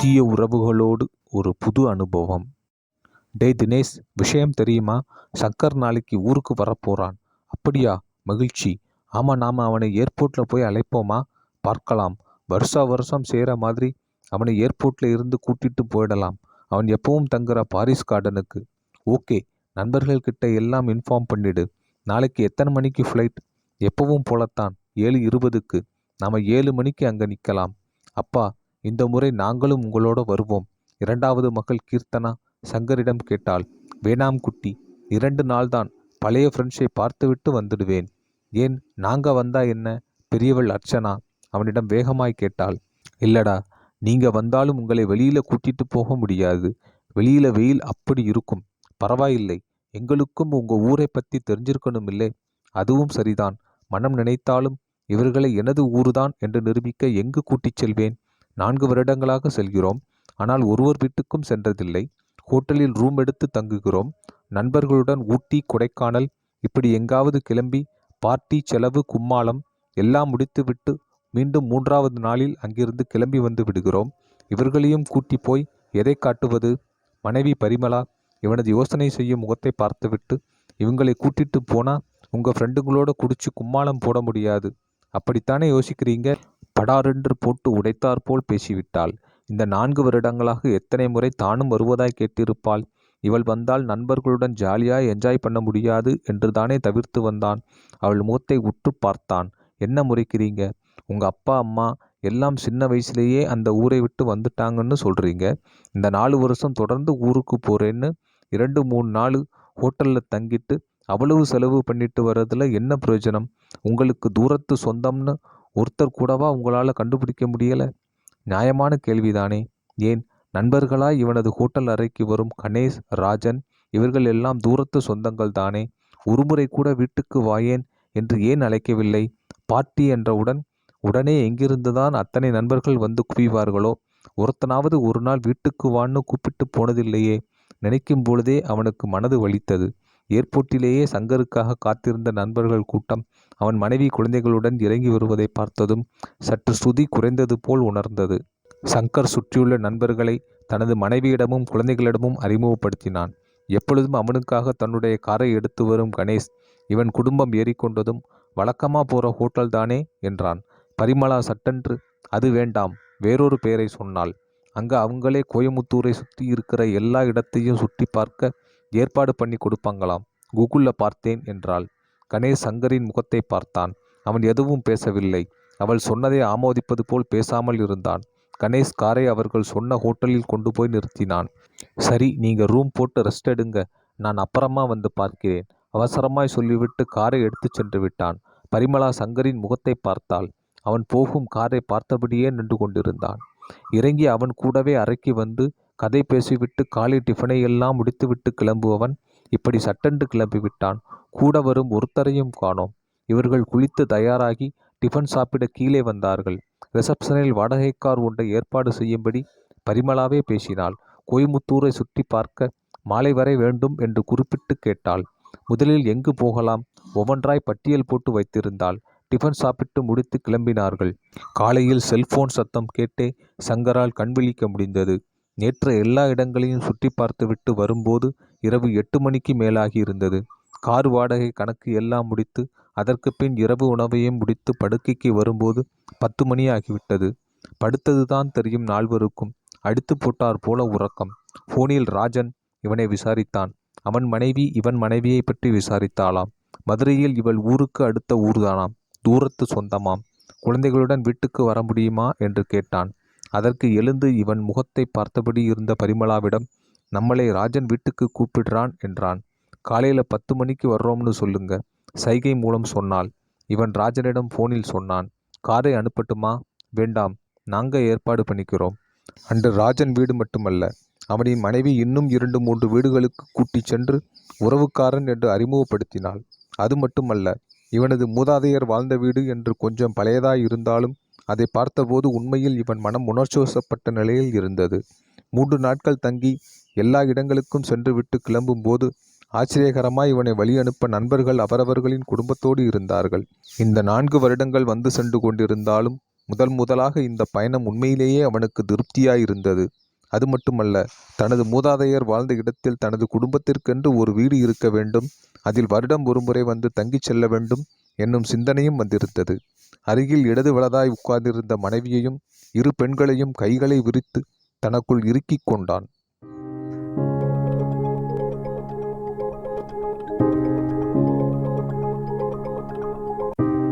புதிய உறவுகளோடு ஒரு புது அனுபவம். டேய் தினேஷ் விஷயம் தெரியுமா? சங்கர் நாளைக்கு ஊருக்கு வரப்போறான். அப்படியா? மகிழ்ச்சி. ஆமாம் நாம் அவனை ஏர்போர்ட்டில் போய் அழைப்போமா? பார்க்கலாம். வருஷா வருஷம் செய்கிற மாதிரி அவனை ஏர்போர்ட்டில் இருந்து கூட்டிகிட்டு போயிடலாம். அவன் எப்பவும் தங்குற பாரிஸ் கார்டனுக்கு. ஓகே நண்பர்கள்கிட்ட எல்லாம் இன்ஃபார்ம் பண்ணிடு. நாளைக்கு எத்தனை மணிக்கு ஃப்ளைட்? எப்பவும் போலத்தான். ஏழு இருபதுக்கு. நாம் ஏழு மணிக்கு அங்கே நிற்கலாம் அப்பா இந்த முறை நாங்களும் உங்களோட வருவோம். இரண்டாவது மகள் கீர்த்தனா சங்கரிடம் கேட்டாள் வேணாம் குட்டி இரண்டு நாள்தான் பழைய ஃப்ரெண்ட்ஸை பார்த்துவிட்டு வந்துடுவேன். ஏன் நாங்க வந்தா என்ன? பெரியவள் அர்ச்சனா? அவனிடம் வேகமாய் கேட்டாள் இல்லடா நீங்க வந்தாலும் உங்களை வெளியில கூட்டிட்டு போக முடியாது. வெளியில வெயில் அப்படி இருக்கும். பரவாயில்லை எங்களுக்கும் உங்க ஊரை பத்தி தெரிஞ்சிருக்கணும் இல்லை அதுவும் சரிதான். மனம் நினைத்தாலும் இவர்களை எனது ஊர்தான் என்று நிரூபிக்க எங்கு கூட்டிச் செல்வேன்? நான்கு வருடங்களாக செல்கிறோம். ஆனால் ஒருவர் வீட்டுக்கும் சென்றதில்லை. ஹோட்டலில் ரூம் எடுத்து தங்குகிறோம். நண்பர்களுடன் ஊட்டி கொடைக்கானல் இப்படி எங்காவது கிளம்பி பார்ட்டி செலவு கும்மாளம் எல்லாம் முடித்துவிட்டு மீண்டும் மூன்றாவது நாளில் அங்கிருந்து கிளம்பி வந்து விடுகிறோம். இவர்களையும் கூட்டி போய் எதை காட்டுவது? மனைவி பரிமளா இவனது யோசனை செய்யும் முகத்தை பார்த்துவிட்டு இவங்களை கூட்டிட்டு போனால் உங்கள் ஃப்ரெண்டுங்களோட குடிச்சு கும்மாளம் போட முடியாது. அப்படித்தானே யோசிக்கிறீங்க? படாரென்று போட்டு உடைத்தாற்போல் பேசிவிட்டாள். இந்த நான்கு வருடங்களாக எத்தனை முறை தானும் வருவதாய் கேட்டிருப்பாள். இவள் வந்தால் நண்பர்களுடன் ஜாலியாய் என்ஜாய் பண்ண முடியாது என்று தானே தவிர்த்து வந்தான். அவள் முகத்தை உற்று பார்த்தான். என்ன முறைக்கிறீங்க? உங்க அப்பா அம்மா எல்லாம் சின்ன வயசுலேயே அந்த ஊரை விட்டு வந்துட்டாங்கன்னு சொல்றீங்க. இந்த நாலு வருஷம் தொடர்ந்து ஊருக்கு போறேன்னு இரண்டு மூணு நாள் ஹோட்டல்ல தங்கிட்டு அவ்வளவு செலவு பண்ணிட்டு வர்றதுல என்ன பிரயோஜனம்? உங்களுக்கு தூரத்து சொந்தம்னு ஒருத்தர் கூடவா உங்களால் கண்டுபிடிக்க முடியல? நியாயமான கேள்விதானே. ஏன்? நண்பர்களாய் இவனது ஹோட்டல் அறைக்கு வரும் கணேஷ் ராஜன் இவர்கள் எல்லாம் தூரத்து சொந்தங்கள் தானே. ஒருமுறை கூட வீட்டுக்கு வாயேன் என்று ஏன் அழைக்கவில்லை? பாட்டி என்றவுடன் உடனே எங்கிருந்துதான் அத்தனை நண்பர்கள் வந்து குவிவார்களோ? ஒருத்தனாவது ஒரு நாள் வீட்டுக்கு வான்னு கூப்பிட்டு போனதில்லையே. நினைக்கும் பொழுதே அவனுக்கு மனது வலித்தது. ஏர்போர்ட்டிலேயே சங்கருக்காக காத்திருந்த நண்பர்கள் கூட்டம் அவன் மனைவி குழந்தைகளுடன் இறங்கி வருவதை பார்த்ததும் சற்று ஸ்ருதி குறைந்தது போல் உணர்ந்தது. சங்கர் சுற்றியுள்ள நண்பர்களை தனது மனைவியிடமும் குழந்தைகளிடமும் அறிமுகப்படுத்தினான். எப்பொழுதும் அவனுக்காக தன்னுடைய காரை எடுத்து வரும் கணேஷ் இவன் குடும்பம் ஏறிக்கொண்டதும் வழக்கமாக போகிற ஹோட்டல் தானே என்றான். பரிமளா சட்டென்று அது வேண்டாம் வேறொரு பெயரை சொன்னாள். அங்கு அவங்களே கோயமுத்தூரை சுற்றி இருக்கிற எல்லா இடத்தையும் சுற்றி பார்க்க ஏற்பாடு பண்ணி கொடுப்பாங்களாம். கூகுளில் பார்த்தேன் என்றாள். கணேஷ் சங்கரின் முகத்தை பார்த்தான். அவன் எதுவும் பேசவில்லை. அவள் சொன்னதை ஆமோதிப்பது போல் பேசாமல் இருந்தான். கணேஷ் காரை அவர்கள் சொன்ன ஹோட்டலில் கொண்டு போய் நிறுத்தினான். சரி நீங்கள் ரூம் போட்டு ரெஸ்ட் எடுங்க. நான் அப்புறமா வந்து பார்க்கிறேன். அவசரமாய் சொல்லிவிட்டு காரை எடுத்து சென்று விட்டான். பரிமளா சங்கரின் முகத்தை பார்த்தாள். அவன் போகும் காரை பார்த்தபடியே நின்று கொண்டிருந்தான். இறங்கி அவன் கூடவே அறைக்கு வந்து கதை பேசிவிட்டு காலை டிஃபனை எல்லாம் முடித்துவிட்டு கிளம்புபவன் இப்படி சட்டென்று கிளம்பிவிட்டான். கூட வரும் ஒருத்தரையும் காணோம். இவர்கள் குளித்து தயாராகி டிஃபன் சாப்பிட கீழே வந்தார்கள். ரிசப்ஷனில் வாடகை கார் ஒன்றை ஏற்பாடு செய்யும்படி பரிமளாவே பேசினாள். கோயமுத்தூரை சுற்றி பார்க்க மாலை வரை வேண்டும் என்று குறிப்பிட்டு கேட்டாள். முதலில் எங்கு போகலாம்? ஒவ்வொன்றாய் பட்டியல் போட்டு வைத்திருந்தாள். டிஃபன் சாப்பிட்டு முடித்து கிளம்பினார்கள். காலையில் செல்போன் சத்தம் கேட்டே சங்கரால் கண்விழிக்க முடிந்தது. நேற்று எல்லா இடங்களையும் சுற்றி பார்த்துவிட்டு வரும்போது இரவு எட்டு மணிக்கு மேலாகி இருந்தது. கார் வாடகை கணக்கு எல்லாம் முடித்து அதற்கு பின் இரவு உணவையும் முடித்து படுக்கைக்கு வரும்போது பத்து மணி ஆகிவிட்டது படுத்ததுதான் தெரியும் நால்வருக்கும். அடித்து போட்டார் போல உறக்கம். போனில் ராஜன் இவனை விசாரித்தான். அவன் மனைவி இவன் மனைவியை பற்றி விசாரித்தாளாம். மதுரையில் இவள் ஊருக்கு அடுத்த ஊர்தானாம். தூரத்து சொந்தமாம். குழந்தைகளுடன் வீட்டுக்கு வர முடியுமா? என்று கேட்டான். அதற்கு எழுந்து இவன் முகத்தை பார்த்தபடி இருந்த பரிமளாவிடம் நம்மளை ராஜன் வீட்டுக்கு கூப்பிடுறான் என்றான். காலையில் பத்து மணிக்கு வர்றோம்னு சொல்லுங்க சைகை மூலம் சொன்னாள். இவன் ராஜனிடம் போனில் சொன்னான். காரை அனுப்பட்டுமா? வேண்டாம் நாங்கள் ஏற்பாடு பண்ணிக்கிறோம். அன்று ராஜன் வீடு மட்டுமல்ல அவனின் மனைவி இன்னும் இரண்டு மூன்று வீடுகளுக்கு கூட்டிச் சென்று உறவுக்காரன் என்று அறிமுகப்படுத்தினாள். அது மட்டுமல்ல இவனது மூதாதையர் வாழ்ந்த வீடு என்று கொஞ்சம் பழையதாய் இருந்தாலும் அதை பார்த்தபோது உண்மையில் இவன் மனம் உணர்ச்சிவசப்பட்ட நிலையில் இருந்தது. மூன்று நாட்கள் தங்கி எல்லா இடங்களுக்கும் சென்றுவிட்டு கிளம்பும்போது ஆச்சரியகரமாய் இவனை வழி அனுப்ப நண்பர்கள் அவரவர்களின் குடும்பத்தோடு இருந்தார்கள். இந்த நான்கு வருடங்கள் வந்து சென்று கொண்டிருந்தாலும் முதல் முதலாக இந்த பயணம் உண்மையிலேயே அவனுக்கு திருப்தியாயிருந்தது. அது மட்டுமல்ல தனது மூதாதையர் வாழ்ந்த இடத்தில் தனது குடும்பத்திற்கென்று ஒரு வீடு இருக்க வேண்டும் அதில் வருடம் ஒருமுறை வந்து தங்கிச் செல்ல வேண்டும் என்னும் சிந்தனையும் வந்திருந்தது. அருகில் இடது வலதாய் உட்கார்ந்திருந்த மனைவியையும் இரு பெண்களையும் கைகளை விரித்து தனக்குள் இறுக்கிக் கொண்டான்.